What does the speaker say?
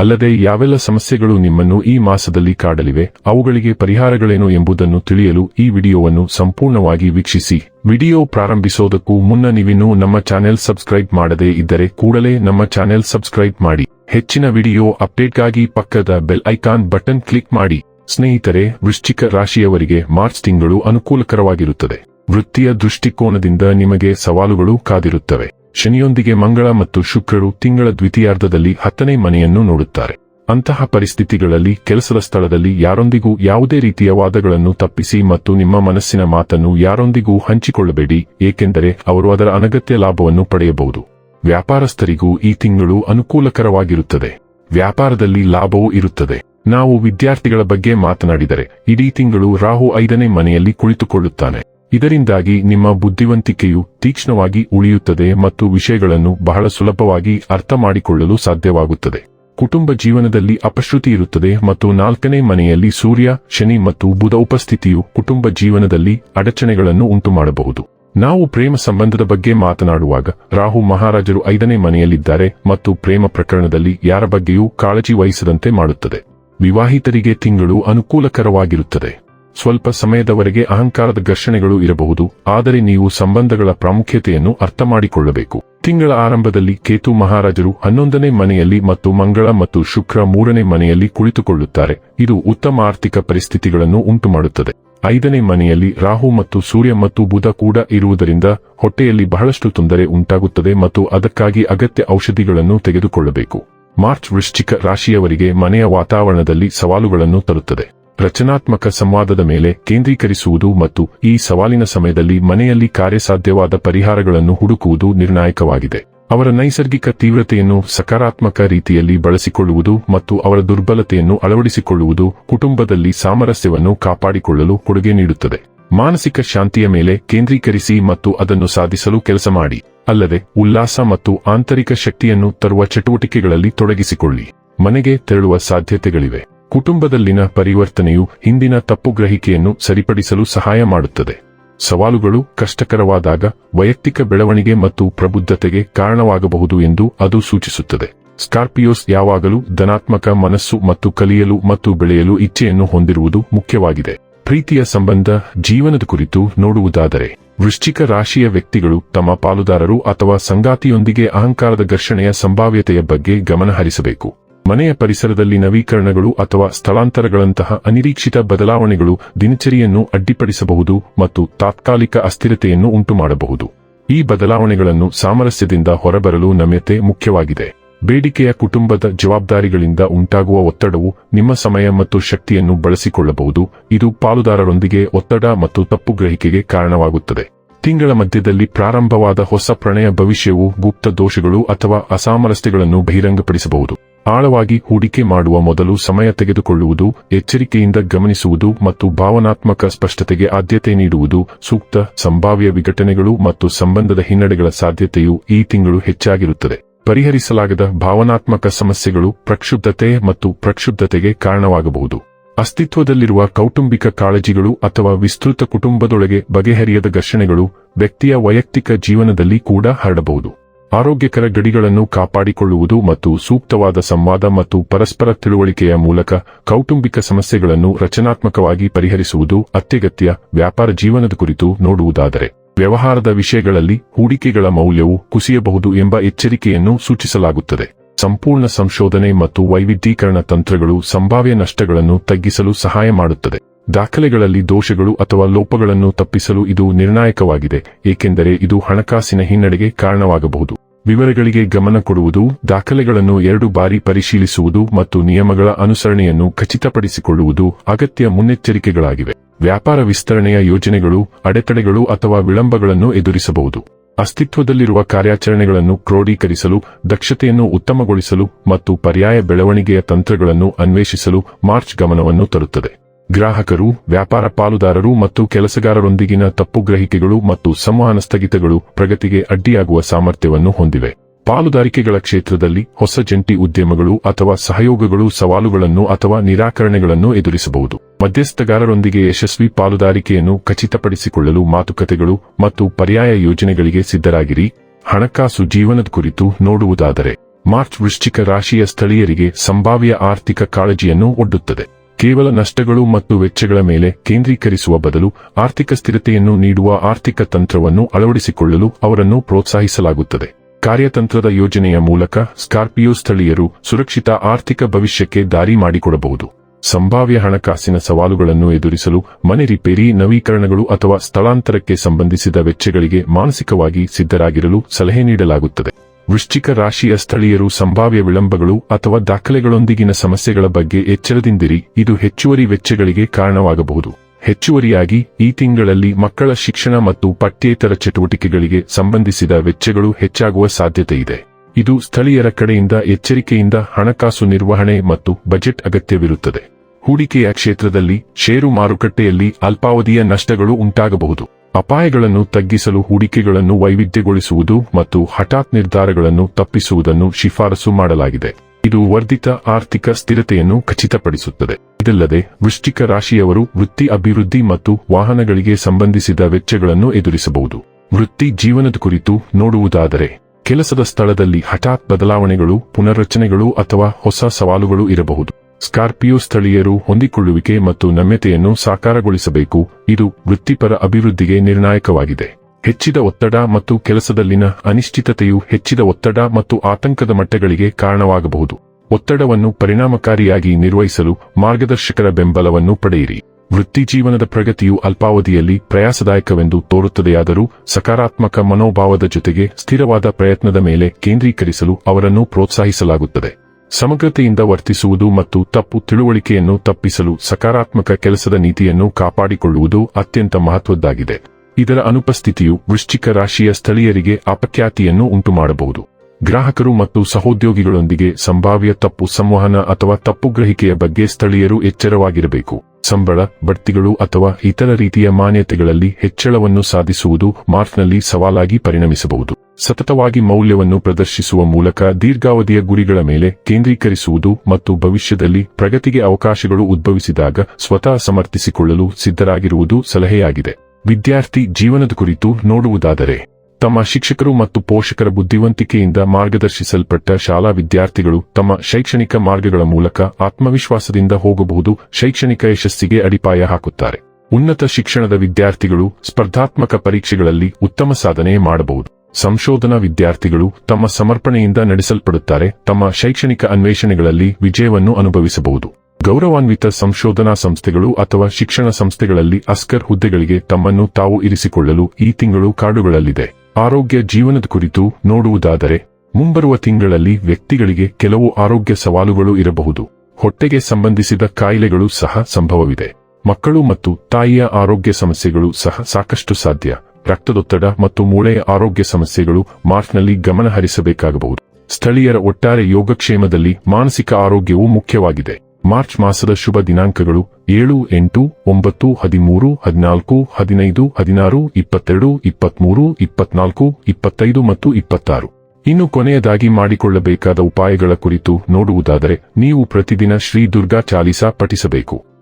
ಅಲ್ಲದೆ ಯಾವೆಲ್ಲ ಸಮಸ್ಯೆಗಳು ನಿಮ್ಮನ್ನು ಈ ಮಾಸದಲ್ಲಿ ಕಾಡಲಿವೆ, ಅವುಗಳಿಗೆ ಪರಿಹಾರಗಳೇನು ಎಂಬುದನ್ನು ತಿಳಿಯಲು ಈ ವಿಡಿಯೋವನ್ನು ಸಂಪೂರ್ಣವಾಗಿ ವೀಕ್ಷಿಸಿ. ವಿಡಿಯೋ ಪ್ರಾರಂಭಿಸೋದಕ್ಕೂ ಮುನ್ನ ನೀವಿನ್ನೂ ನಮ್ಮ ಚಾನೆಲ್ ಸಬ್ಸ್ಕ್ರೈಬ್ ಮಾಡದೇ ಇದ್ದರೆ ಕೂಡಲೇ ನಮ್ಮ ಚಾನೆಲ್ ಸಬ್ಸ್ಕ್ರೈಬ್ ಮಾಡಿ. ಹೆಚ್ಚಿನ ವಿಡಿಯೋ ಅಪ್ಡೇಟ್ಗಾಗಿ ಪಕ್ಕದ ಬೆಲ್ ಐಕಾನ್ ಬಟನ್ ಕ್ಲಿಕ್ ಮಾಡಿ. ಸ್ನೇಹಿತರೆ, ವೃಶ್ಚಿಕ ರಾಶಿಯವರಿಗೆ ಮಾರ್ಚ್ ತಿಂಗಳು ಅನುಕೂಲಕರವಾಗಿರುತ್ತದೆ. ವೃತ್ತಿಯ ದೃಷ್ಟಿಕೋನದಿಂದ ನಿಮಗೆ ಸವಾಲುಗಳು ಕಾದಿರುತ್ತವೆ. ಶನಿಯೊಂದಿಗೆ ಮಂಗಳ ಮತ್ತು ಶುಕ್ರರು ತಿಂಗಳ ದ್ವಿತೀಯಾರ್ಧದಲ್ಲಿ ಹತ್ತನೇ ಮನೆಯನ್ನು ನೋಡುತ್ತಾರೆ. ಅಂತಹ ಪರಿಸ್ಥಿತಿಗಳಲ್ಲಿ ಕೆಲಸದ ಸ್ಥಳದಲ್ಲಿ ಯಾರೊಂದಿಗೂ ಯಾವುದೇ ರೀತಿಯ ವಾದಗಳನ್ನು ತಪ್ಪಿಸಿ ಮತ್ತು ನಿಮ್ಮ ಮನಸ್ಸಿನ ಮಾತನ್ನು ಯಾರೊಂದಿಗೂ ಹಂಚಿಕೊಳ್ಳಬೇಡಿ, ಏಕೆಂದರೆ ಅವರು ಅದರ ಅನಗತ್ಯ ಲಾಭವನ್ನು ಪಡೆಯಬಹುದು. ವ್ಯಾಪಾರಸ್ಥರಿಗೂ ಈ ತಿಂಗಳು ಅನುಕೂಲಕರವಾಗಿರುತ್ತದೆ. ವ್ಯಾಪಾರದಲ್ಲಿ ಲಾಭವೂ ಇರುತ್ತದೆ. ನಾವು ವಿದ್ಯಾರ್ಥಿಗಳ ಬಗ್ಗೆ ಮಾತನಾಡಿದರೆ, ಇಡೀ ತಿಂಗಳು ರಾಹು ಐದನೇ ಮನೆಯಲ್ಲಿ ಕುಳಿತುಕೊಳ್ಳುತ್ತಾನೆ. ಇದರಿಂದಾಗಿ ನಿಮ್ಮ ಬುದ್ಧಿವಂತಿಕೆಯು ತೀಕ್ಷ್ಣವಾಗಿ ಉಳಿಯುತ್ತದೆ ಮತ್ತು ವಿಷಯಗಳನ್ನು ಬಹಳ ಸುಲಭವಾಗಿ ಅರ್ಥ ಮಾಡಿಕೊಳ್ಳಲು ಸಾಧ್ಯವಾಗುತ್ತದೆ. ಕುಟುಂಬ ಜೀವನದಲ್ಲಿ ಅಪಶ್ರುತಿ ಇರುತ್ತದೆ ಮತ್ತು ನಾಲ್ಕನೇ ಮನೆಯಲ್ಲಿ ಸೂರ್ಯ, ಶನಿ ಮತ್ತು ಬುಧ ಉಪಸ್ಥಿತಿಯು ಕುಟುಂಬ ಜೀವನದಲ್ಲಿ ಅಡಚಣೆಗಳನ್ನು ಉಂಟುಮಾಡಬಹುದು. ನಾವು ಪ್ರೇಮ ಸಂಬಂಧದ ಬಗ್ಗೆ ಮಾತನಾಡುವಾಗ ರಾಹು ಮಹಾರಾಜರು ಐದನೇ ಮನೆಯಲ್ಲಿದ್ದಾರೆ ಮತ್ತು ಪ್ರೇಮ ಪ್ರಕರಣದಲ್ಲಿ ಯಾರ ಬಗ್ಗೆಯೂ ಕಾಳಜಿ ವಹಿಸದಂತೆ ಮಾಡುತ್ತದೆ. ವಿವಾಹಿತರಿಗೆ ತಿಂಗಳು ಅನುಕೂಲಕರವಾಗಿರುತ್ತದೆ. ಸ್ವಲ್ಪ ಸಮಯದವರೆಗೆ ಅಹಂಕಾರದ ಘರ್ಷಣೆಗಳು ಇರಬಹುದು, ಆದರೆ ನೀವು ಸಂಬಂಧಗಳ ಪ್ರಾಮುಖ್ಯತೆಯನ್ನು ಅರ್ಥ ಮಾಡಿಕೊಳ್ಳಬೇಕು ತಿಂಗಳ ಆರಂಭದಲ್ಲಿ ಕೇತು ಮಹಾರಾಜರು ಹನ್ನೊಂದನೇ ಮನೆಯಲ್ಲಿ ಮತ್ತು ಮಂಗಳ ಮತ್ತು ಶುಕ್ರ ಮೂರನೇ ಮನೆಯಲ್ಲಿ ಕುಳಿತುಕೊಳ್ಳುತ್ತಾರೆ. ಇದು ಉತ್ತಮ ಆರ್ಥಿಕ ಪರಿಸ್ಥಿತಿಗಳನ್ನು ಉಂಟುಮಾಡುತ್ತದೆ. ಐದನೇ ಮನೆಯಲ್ಲಿ ರಾಹು ಮತ್ತು ಸೂರ್ಯ ಮತ್ತು ಬುಧ ಕೂಡ ಇರುವುದರಿಂದ ಹೊಟ್ಟೆಯಲ್ಲಿ ಬಹಳಷ್ಟು ತೊಂದರೆ ಉಂಟಾಗುತ್ತದೆ ಮತ್ತು ಅದಕ್ಕಾಗಿ ಅಗತ್ಯ ಔಷಧಿಗಳನ್ನು ತೆಗೆದುಕೊಳ್ಳಬೇಕು. ಮಾರ್ಚ್ ವೃಶ್ಚಿಕ ರಾಶಿಯವರಿಗೆ ಮನೆಯ ವಾತಾವರಣದಲ್ಲಿ ಸವಾಲುಗಳನ್ನು ತರುತ್ತದೆ. ರಚನಾತ್ಮಕ ಸಂವಾದದ ಮೇಲೆ ಕೇಂದ್ರೀಕರಿಸುವುದು ಮತ್ತು ಈ ಸವಾಲಿನ ಸಮಯದಲ್ಲಿ ಮನೆಯಲ್ಲಿ ಕಾರ್ಯಸಾಧ್ಯವಾದ ಪರಿಹಾರಗಳನ್ನು ಹುಡುಕುವುದು ನಿರ್ಣಾಯಕವಾಗಿದೆ. ಅವರ ನೈಸರ್ಗಿಕ ತೀವ್ರತೆಯನ್ನು ಸಕಾರಾತ್ಮಕ ರೀತಿಯಲ್ಲಿ ಬಳಸಿಕೊಳ್ಳುವುದು ಮತ್ತು ಅವರ ದುರ್ಬಲತೆಯನ್ನು ಅಳವಡಿಸಿಕೊಳ್ಳುವುದು ಕುಟುಂಬದಲ್ಲಿ ಸಾಮರಸ್ಯವನ್ನು ಕಾಪಾಡಿಕೊಳ್ಳಲು ಕೊಡುಗೆ ನೀಡುತ್ತದೆ. ಮಾನಸಿಕ ಶಾಂತಿಯ ಮೇಲೆ ಕೇಂದ್ರೀಕರಿಸಿ ಮತ್ತು ಅದನ್ನು ಸಾಧಿಸಲು ಕೆಲಸ ಮಾಡಿ. ಅಲ್ಲದೆ ಉಲ್ಲಾಸ ಮತ್ತು ಆಂತರಿಕ ಶಕ್ತಿಯನ್ನು ತರುವ ಚಟುವಟಿಕೆಗಳಲ್ಲಿ ತೊಡಗಿಸಿಕೊಳ್ಳಿ. ಮನೆಗೆ ತೆರಳುವ ಸಾಧ್ಯತೆಗಳಿವೆ. ಕುಟುಂಬದಲ್ಲಿನ ಪರಿವರ್ತನೆಯು ಹಿಂದಿನ ತಪ್ಪು ಗ್ರಹಿಕೆಯನ್ನು ಸರಿಪಡಿಸಲು ಸಹಾಯ ಮಾಡುತ್ತದೆ. ಸವಾಲುಗಳು ಕಷ್ಟಕರವಾದಾಗ ವೈಯಕ್ತಿಕ ಬೆಳವಣಿಗೆ ಮತ್ತು ಪ್ರಬುದ್ಧತೆಗೆ ಕಾರಣವಾಗಬಹುದು ಎಂದು ಅದು ಸೂಚಿಸುತ್ತದೆ. ಸ್ಕಾರ್ಪಿಯೋಸ್ ಯಾವಾಗಲೂ ಧನಾತ್ಮಕ ಮನಸ್ಸು ಮತ್ತು ಕಲಿಯಲು ಮತ್ತು ಬೆಳೆಯಲು ಇಚ್ಛೆಯನ್ನು ಹೊಂದಿರುವುದು ಮುಖ್ಯವಾಗಿದೆ. ಪ್ರೀತಿಯ ಸಂಬಂಧ, ಜೀವನದ ಕುರಿತು ನೋಡುವುದಾದರೆ, ವೃಶ್ಚಿಕ ರಾಶಿಯ ವ್ಯಕ್ತಿಗಳು ತಮ್ಮ ಪಾಲುದಾರರು ಅಥವಾ ಸಂಗಾತಿಯೊಂದಿಗೆ ಅಹಂಕಾರದ ಘರ್ಷಣೆಯ ಸಂಭಾವ್ಯತೆಯ ಬಗ್ಗೆ ಗಮನಹರಿಸಬೇಕು. ಮನೆಯ ಪರಿಸರದಲ್ಲಿ ನವೀಕರಣಗಳು ಅಥವಾ ಸ್ಥಳಾಂತರಗಳಂತಹ ಅನಿರೀಕ್ಷಿತ ಬದಲಾವಣೆಗಳು ದಿನಚರಿಯನ್ನು ಅಡ್ಡಿಪಡಿಸಬಹುದು ಮತ್ತು ತಾತ್ಕಾಲಿಕ ಅಸ್ಥಿರತೆಯನ್ನು ಉಂಟುಮಾಡಬಹುದು. ಈ ಬದಲಾವಣೆಗಳನ್ನು ಸಾಮರಸ್ಯದಿಂದ ಹೊರಬರಲು ನಮ್ಯತೆ ಮುಖ್ಯವಾಗಿದೆ. ಬೇಡಿಕೆಯ ಕುಟುಂಬದ ಜವಾಬ್ದಾರಿಗಳಿಂದ ಉಂಟಾಗುವ ಒತ್ತಡವು ನಿಮ್ಮ ಸಮಯ ಮತ್ತು ಶಕ್ತಿಯನ್ನು ಬಳಸಿಕೊಳ್ಳಬಹುದು. ಇದು ಪಾಲುದಾರರೊಂದಿಗೆ ಒತ್ತಡ ಮತ್ತು ತಪ್ಪು ಗ್ರಹಿಕೆಗೆ ಕಾರಣವಾಗುತ್ತದೆ. ತಿಂಗಳ ಮಧ್ಯದಲ್ಲಿ ಪ್ರಾರಂಭವಾದ ಹೊಸ ಪ್ರಣಯ ಭವಿಷ್ಯವು ಗುಪ್ತ ದೋಷಗಳು ಅಥವಾ ಅಸಾಮರಸ್ಯಗಳನ್ನು ಬಹಿರಂಗಪಡಿಸಬಹುದು. ಆಳವಾಗಿ ಹೂಡಿಕೆ ಮಾಡುವ ಮೊದಲು ಸಮಯ ತೆಗೆದುಕೊಳ್ಳುವುದು, ಎಚ್ಚರಿಕೆಯಿಂದ ಗಮನಿಸುವುದು ಮತ್ತು ಭಾವನಾತ್ಮಕ ಸ್ಪಷ್ಟತೆಗೆ ಆದ್ಯತೆ ನೀಡುವುದು ಸೂಕ್ತ ಸಂಭಾವ್ಯ ವಿಘಟನೆಗಳು ಮತ್ತು ಸಂಬಂಧದ ಹಿನ್ನಡೆಗಳ ಸಾಧ್ಯತೆಯು ಈ ತಿಂಗಳು ಹೆಚ್ಚಾಗಿರುತ್ತದೆ. ಪರಿಹರಿಸಲಾಗದ ಭಾವನಾತ್ಮಕ ಸಮಸ್ಯೆಗಳು ಪ್ರಕ್ಷುಬ್ಧತೆ ಮತ್ತು ಪ್ರಕ್ಷುಬ್ಧತೆಗೆ ಕಾರಣವಾಗಬಹುದು. ಅಸ್ತಿತ್ವದಲ್ಲಿರುವ ಕೌಟುಂಬಿಕ ಕಾಳಜಿಗಳು ಅಥವಾ ವಿಸ್ತೃತ ಕುಟುಂಬದೊಳಗೆ ಬಗೆಹರಿಯದ ಘರ್ಷಣೆಗಳು ವ್ಯಕ್ತಿಯ ವೈಯಕ್ತಿಕ ಜೀವನದಲ್ಲಿ ಕೂಡ ಹರಡಬಹುದು. ಆರೋಗ್ಯಕರ ಗಡಿಗಳನ್ನು ಕಾಪಾಡಿಕೊಳ್ಳುವುದು ಮತ್ತು ಸೂಕ್ತವಾದ ಸಂವಾದ ಮತ್ತು ಪರಸ್ಪರ ತಿಳುವಳಿಕೆಯ ಮೂಲಕ ಕೌಟುಂಬಿಕ ಸಮಸ್ಯೆಗಳನ್ನು ರಚನಾತ್ಮಕವಾಗಿ ಪರಿಹರಿಸುವುದು ಅತ್ಯಗತ್ಯ ವ್ಯಾಪಾರ ಜೀವನದ ಕುರಿತು ನೋಡುವುದಾದರೆ, ವ್ಯವಹಾರದ ವಿಷಯಗಳಲ್ಲಿ ಹೂಡಿಕೆಗಳ ಮೌಲ್ಯವು ಕುಸಿಯಬಹುದು ಎಂಬ ಎಚ್ಚರಿಕೆಯನ್ನು ಸೂಚಿಸಲಾಗುತ್ತದೆ. ಸಂಪೂರ್ಣ ಸಂಶೋಧನೆ ಮತ್ತು ವೈವಿಧ್ಯೀಕರಣ ತಂತ್ರಗಳು ಸಂಭಾವ್ಯ ನಷ್ಟಗಳನ್ನು ತಗ್ಗಿಸಲು ಸಹಾಯ ಮಾಡುತ್ತದೆ. ದಾಖಲೆಗಳಲ್ಲಿ ದೋಷಗಳು ಅಥವಾ ಲೋಪಗಳನ್ನು ತಪ್ಪಿಸಲು ಇದು ನಿರ್ಣಾಯಕವಾಗಿದೆ, ಏಕೆಂದರೆ ಇದು ಹಣಕಾಸಿನ ಹಿನ್ನಡೆಗೆ ಕಾರಣವಾಗಬಹುದು. ವಿವರಗಳಿಗೆ ಗಮನ ಕೊಡುವುದು, ದಾಖಲೆಗಳನ್ನು ಎರಡು ಬಾರಿ ಪರಿಶೀಲಿಸುವುದು ಮತ್ತು ನಿಯಮಗಳ ಅನುಸರಣೆಯನ್ನು ಖಚಿತಪಡಿಸಿಕೊಳ್ಳುವುದು ಅಗತ್ಯ ಮುನ್ನೆಚ್ಚರಿಕೆಗಳಾಗಿವೆ. ವ್ಯಾಪಾರ ವಿಸ್ತರಣೆಯ ಯೋಜನೆಗಳು, ಅಡೆತಡೆಗಳು ಅಥವಾ ವಿಳಂಬಗಳನ್ನು ಎದುರಿಸಬಹುದು. ಅಸ್ತಿತ್ವದಲ್ಲಿರುವ ಕಾರ್ಯಾಚರಣೆಗಳನ್ನು ಕ್ರೋಢೀಕರಿಸಲು, ದಕ್ಷತೆಯನ್ನು ಉತ್ತಮಗೊಳಿಸಲು ಮತ್ತು ಪರ್ಯಾಯ ಬೆಳವಣಿಗೆಯ ತಂತ್ರಗಳನ್ನು ಅನ್ವೇಷಿಸಲು ಮಾರ್ಚ್ ಗಮನವನ್ನು ತರುತ್ತದೆ. ಗ್ರಾಹಕರು, ವ್ಯಾಪಾರ ಪಾಲುದಾರರು ಮತ್ತು ಕೆಲಸಗಾರರೊಂದಿಗಿನ ತಪ್ಪು ಗ್ರಹಿಕೆಗಳು ಮತ್ತು ಸಂವಹನ ಸ್ಥಗಿತಗಳು ಪ್ರಗತಿಗೆ ಅಡ್ಡಿಯಾಗುವ ಸಾಮರ್ಥ್ಯವನ್ನು ಹೊಂದಿವೆ. ಪಾಲುದಾರಿಕೆಗಳ ಕ್ಷೇತ್ರದಲ್ಲಿ ಹೊಸ ಜಂಟಿ ಉದ್ಯಮಗಳು ಅಥವಾ ಸಹಯೋಗಗಳು ಸವಾಲುಗಳನ್ನು ಅಥವಾ ನಿರಾಕರಣೆಗಳನ್ನು ಎದುರಿಸಬಹುದು. ಮಧ್ಯಸ್ಥಗಾರರೊಂದಿಗೆ ಯಶಸ್ವಿ ಪಾಲುದಾರಿಕೆಯನ್ನು ಖಚಿತಪಡಿಸಿಕೊಳ್ಳಲು ಮಾತುಕತೆಗಳು ಮತ್ತು ಪರ್ಯಾಯ ಯೋಜನೆಗಳಿಗೆ ಸಿದ್ಧರಾಗಿರಿ. ಹಣಕಾಸು ಜೀವನದ ಕುರಿತು ನೋಡುವುದಾದರೆ ಮಾರ್ಚ್ ವೃಶ್ಚಿಕ ರಾಶಿಯ ಸ್ಥಳೀಯರಿಗೆ ಸಂಭಾವ್ಯ ಆರ್ಥಿಕ ಕಾಳಜಿಯನ್ನು ಒಡ್ಡುತ್ತದೆ. ಕೇವಲ ನಷ್ಟಗಳು ಮತ್ತು ವೆಚ್ಚಗಳ ಮೇಲೆ ಕೇಂದ್ರೀಕರಿಸುವ ಬದಲು ಆರ್ಥಿಕ ಸ್ಥಿರತೆಯನ್ನು ನೀಡುವ ಆರ್ಥಿಕ ತಂತ್ರವನ್ನು ಅಳವಡಿಸಿಕೊಳ್ಳಲು ಅವರನ್ನು ಪ್ರೋತ್ಸಾಹಿಸಲಾಗುತ್ತದೆ. ಕಾರ್ಯತಂತ್ರದ ಯೋಜನೆಯ ಮೂಲಕ ಸ್ಕಾರ್ಪಿಯೋ ಸ್ಥಳೀಯರು ಸುರಕ್ಷಿತ ಆರ್ಥಿಕ ಭವಿಷ್ಯಕ್ಕೆ ದಾರಿ ಮಾಡಿಕೊಡಬಹುದು. ಸಂಭಾವ್ಯ ಹಣಕಾಸಿನ ಸವಾಲುಗಳನ್ನು ಎದುರಿಸಲು ಮನೆ ರಿಪೇರಿ, ನವೀಕರಣಗಳು ಅಥವಾ ಸ್ಥಳಾಂತರಕ್ಕೆ ಸಂಬಂಧಿಸಿದ ವೆಚ್ಚಗಳಿಗೆ ಮಾನಸಿಕವಾಗಿ ಸಿದ್ಧರಾಗಿರಲು ಸಲಹೆ ನೀಡಲಾಗುತ್ತದೆ. ವೃಶ್ಚಿಕ ರಾಶಿಯ ಸ್ಥಳೀಯರು ಸಂಭಾವ್ಯ ವಿಳಂಬಗಳು ಅಥವಾ ದಾಖಲೆಗಳೊಂದಿಗಿನ ಸಮಸ್ಯೆಗಳ ಬಗ್ಗೆ ಎಚ್ಚರದಿಂದಿರಿ. ಇದು ಹೆಚ್ಚುವರಿ ವೆಚ್ಚಗಳಿಗೆ ಕಾರಣವಾಗಬಹುದು. ಹೆಚ್ಚುವರಿಯಾಗಿ, ಈ ತಿಂಗಳಲ್ಲಿ ಮಕ್ಕಳ ಶಿಕ್ಷಣ ಮತ್ತು ಪಠ್ಯೇತರ ಚಟುವಟಿಕೆಗಳಿಗೆ ಸಂಬಂಧಿಸಿದ ವೆಚ್ಚಗಳು ಹೆಚ್ಚಾಗುವ ಸಾಧ್ಯತೆಯಿದೆ. ಇದು ಸ್ಥಳೀಯರ ಕಡೆಯಿಂದ ಎಚ್ಚರಿಕೆಯಿಂದ ಹಣಕಾಸು ನಿರ್ವಹಣೆ ಮತ್ತು ಬಜೆಟ್ ಅಗತ್ಯವಿರುತ್ತದೆ. ಹೂಡಿಕೆಯ ಕ್ಷೇತ್ರದಲ್ಲಿ ಷೇರು ಮಾರುಕಟ್ಟೆಯಲ್ಲಿ ಅಲ್ಪಾವಧಿಯ ನಷ್ಟಗಳು ಉಂಟಾಗಬಹುದು. ಅಪಾಯಗಳನ್ನು ತಗ್ಗಿಸಲು ಹೂಡಿಕೆಗಳನ್ನು ವೈವಿಧ್ಯಗೊಳಿಸುವುದು ಮತ್ತು ಹಠಾತ್ ನಿರ್ಧಾರಗಳನ್ನು ತಪ್ಪಿಸುವುದನ್ನು ಶಿಫಾರಸು ಮಾಡಲಾಗಿದೆ. ಇದು ವರ್ಧಿತ ಆರ್ಥಿಕ ಸ್ಥಿರತೆಯನ್ನು ಖಚಿತಪಡಿಸುತ್ತದೆ. ಇದಲ್ಲದೆ, ವೃಶ್ಚಿಕ ರಾಶಿಯವರು ವೃತ್ತಿ ಅಭಿವೃದ್ಧಿ ಮತ್ತು ವಾಹನಗಳಿಗೆ ಸಂಬಂಧಿಸಿದ ವೆಚ್ಚಗಳನ್ನು ಎದುರಿಸಬಹುದು. ವೃತ್ತಿ ಜೀವನದ ಕುರಿತು ನೋಡುವುದಾದರೆ, ಕೆಲಸದ ಸ್ಥಳದಲ್ಲಿ ಹಠಾತ್ ಬದಲಾವಣೆಗಳು, ಪುನರ್ರಚನೆಗಳು ಅಥವಾ ಹೊಸ ಸವಾಲುಗಳು ಇರಬಹುದು. ಸ್ಕಾರ್ಪಿಯೋ ಸ್ಥಳೀಯರು ಹೊಂದಿಕೊಳ್ಳುವಿಕೆ ಮತ್ತು ನಮ್ಯತೆಯನ್ನು ಸಾಕಾರಗೊಳಿಸಬೇಕು. ಇದು ವೃತ್ತಿಪರ ಅಭಿವೃದ್ಧಿಗೆ ನಿರ್ಣಾಯಕವಾಗಿದೆ. ಹೆಚ್ಚಿದ ಒತ್ತಡ ಮತ್ತು ಕೆಲಸದಲ್ಲಿನ ಅನಿಶ್ಚಿತತೆಯು ಹೆಚ್ಚಿದ ಒತ್ತಡ ಮತ್ತು ಆತಂಕದ ಮಟ್ಟಗಳಿಗೆ ಕಾರಣವಾಗಬಹುದು. ಒತ್ತಡವನ್ನು ಪರಿಣಾಮಕಾರಿಯಾಗಿ ನಿರ್ವಹಿಸಲು ಮಾರ್ಗದರ್ಶಕರ ಬೆಂಬಲವನ್ನು ಪಡೆಯಿರಿ. ವೃತ್ತಿಜೀವನದ ಪ್ರಗತಿಯು ಅಲ್ಪಾವಧಿಯಲ್ಲಿ ಪ್ರಯಾಸದಾಯಕವೆಂದು ತೋರುತ್ತದೆಯಾದರೂ ಸಕಾರಾತ್ಮಕ ಮನೋಭಾವದ ಜೊತೆಗೆ ಸ್ಥಿರವಾದ ಪ್ರಯತ್ನದ ಮೇಲೆ ಕೇಂದ್ರೀಕರಿಸಲು ಅವರನ್ನು ಪ್ರೋತ್ಸಾಹಿಸಲಾಗುತ್ತದೆ. ಸಮಗ್ರತೆಯಿಂದ ವರ್ತಿಸುವುದು ಮತ್ತು ತಪ್ಪು ತಿಳುವಳಿಕೆಯನ್ನು ತಪ್ಪಿಸಲು ಸಕಾರಾತ್ಮಕ ಕೆಲಸದ ನೀತಿಯನ್ನು ಕಾಪಾಡಿಕೊಳ್ಳುವುದು ಅತ್ಯಂತ ಮಹತ್ವದ್ದಾಗಿದೆ. ಇದರ ಅನುಪಸ್ಥಿತಿಯು ವೃಶ್ಚಿಕ ರಾಶಿಯ ಸ್ಥಳೀಯರಿಗೆ ಅಪಖ್ಯಾತಿಯನ್ನು ಉಂಟುಮಾಡಬಹುದು. ಗ್ರಾಹಕರು ಮತ್ತು ಸಹೋದ್ಯೋಗಿಗಳೊಂದಿಗೆ ಸಂಭಾವ್ಯ ತಪ್ಪು ಸಂವಹನ ಅಥವಾ ತಪ್ಪು ಗ್ರಹಿಕೆಯ ಬಗ್ಗೆ ಸ್ಥಳೀಯರು ಎಚ್ಚರವಾಗಿರಬೇಕು. ಸಂಬಳ, ಬಡ್ತಿಗಳು ಅಥವಾ ಇತರ ರೀತಿಯ ಮಾನ್ಯತೆಗಳಲ್ಲಿ ಹೆಚ್ಚಳವನ್ನು ಸಾಧಿಸುವುದು ಮಾರ್ಚ್ನಲ್ಲಿ ಸವಾಲಾಗಿ ಪರಿಣಮಿಸಬಹುದು. ಸತತವಾಗಿ ಮೌಲ್ಯವನ್ನು ಪ್ರದರ್ಶಿಸುವ ಮೂಲಕ ದೀರ್ಘಾವಧಿಯ ಗುರಿಗಳ ಮೇಲೆ ಕೇಂದ್ರೀಕರಿಸುವುದು ಮತ್ತು ಭವಿಷ್ಯದಲ್ಲಿ ಪ್ರಗತಿಗೆ ಅವಕಾಶಗಳು ಉದ್ಭವಿಸಿದಾಗ ಸ್ವತಃ ಸಮರ್ಥಿಸಿಕೊಳ್ಳಲು ಸಿದ್ಧರಾಗಿರುವುದು ಸಲಹೆಯಾಗಿದೆ. ವಿದ್ಯಾರ್ಥಿ ಜೀವನದ ಕುರಿತು ನೋಡುವುದಾದರೆ, ತಮ್ಮ ಶಿಕ್ಷಕರು ಮತ್ತು ಪೋಷಕರ ಬುದ್ಧಿವಂತಿಕೆಯಿಂದ ಮಾರ್ಗದರ್ಶಿಸಲ್ಪಟ್ಟ ಶಾಲಾ ವಿದ್ಯಾರ್ಥಿಗಳು ತಮ್ಮ ಶೈಕ್ಷಣಿಕ ಮಾರ್ಗಗಳ ಮೂಲಕ ಆತ್ಮವಿಶ್ವಾಸದಿಂದ ಹೋಗಬಹುದು, ಶೈಕ್ಷಣಿಕ ಯಶಸ್ಸಿಗೆ ಅಡಿಪಾಯ ಹಾಕುತ್ತಾರೆ. ಉನ್ನತ ಶಿಕ್ಷಣದ ವಿದ್ಯಾರ್ಥಿಗಳು ಸ್ಪರ್ಧಾತ್ಮಕ ಪರೀಕ್ಷೆಗಳಲ್ಲಿ ಉತ್ತಮ ಸಾಧನೆ ಮಾಡಬಹುದು. ಸಂಶೋಧನಾ ವಿದ್ಯಾರ್ಥಿಗಳು ತಮ್ಮ ಸಮರ್ಪಣೆಯಿಂದ ನಡೆಸಲ್ಪಡುತ್ತಾರೆ, ತಮ್ಮ ಶೈಕ್ಷಣಿಕ ಅನ್ವೇಷಣೆಗಳಲ್ಲಿ ವಿಜಯವನ್ನು ಅನುಭವಿಸಬಹುದು. ಗೌರವಾನ್ವಿತ ಸಂಶೋಧನಾ ಸಂಸ್ಥೆಗಳು ಅಥವಾ ಶಿಕ್ಷಣ ಸಂಸ್ಥೆಗಳಲ್ಲಿ ಅಸ್ಕರ್ ಹುದ್ದೆಗಳಿಗೆ ತಮ್ಮನ್ನು ತಾವು ಇರಿಸಿಕೊಳ್ಳಲು ಈ ತಿಂಗಳು ಕಾಡುಗಳಲ್ಲಿದೆ. ಆರೋಗ್ಯ ಜೀವನದ ಕುರಿತು ನೋಡುವುದಾದರೆ, ಮುಂಬರುವ ತಿಂಗಳಲ್ಲಿ ವ್ಯಕ್ತಿಗಳಿಗೆ ಕೆಲವು ಆರೋಗ್ಯ ಸವಾಲುಗಳು ಇರಬಹುದು. ಹೊಟ್ಟೆಗೆ ಸಂಬಂಧಿಸಿದ ಕಾಯಿಲೆಗಳು ಸಹ ಸಂಭವವಿದೆ. ಮಕ್ಕಳು ಮತ್ತು ತಾಯಿಯ ಆರೋಗ್ಯ ಸಮಸ್ಯೆಗಳು ಸಹ ಸಾಕಷ್ಟು ಸಾಧ್ಯ. ರಕ್ತದೊತ್ತಡ ಮತ್ತು ಮೂಳೆಯ ಆರೋಗ್ಯ ಸಮಸ್ಯೆಗಳು ಮಾರ್ಚ್ನಲ್ಲಿ ಗಮನ ಹರಿಸಬೇಕಾಗಬಹುದು. ಸ್ಥಳೀಯರ ಒಟ್ಟಾರೆ ಯೋಗಕ್ಷೇಮದಲ್ಲಿ ಮಾನಸಿಕ ಆರೋಗ್ಯವು ಮುಖ್ಯವಾಗಿದೆ. ಮಾರ್ಚ್ ಮಾಸದ ಶುಭ ದಿನಾಂಕಗಳು ಏಳು, ಎಂಟು, ಒಂಬತ್ತು, ಹದಿಮೂರು, ಹದಿನಾಲ್ಕು, ಹದಿನೈದು, ಹದಿನಾರು, ಇಪ್ಪತ್ತೆರಡು, ಇಪ್ಪತ್ಮೂರು, ಇಪ್ಪತ್ನಾಲ್ಕು, ಇಪ್ಪತ್ತೈದು ಮತ್ತು ಇಪ್ಪತ್ತಾರು. ಇನ್ನು ಕೊನೆಯದಾಗಿ ಮಾಡಿಕೊಳ್ಳಬೇಕಾದ ಉಪಾಯಗಳ ಕುರಿತು ನೋಡುವುದಾದರೆ, ನೀವು ಪ್ರತಿದಿನ ಶ್ರೀ ದುರ್ಗಾ ಚಾಲಿಸಾ ಪಠಿಸಬೇಕು.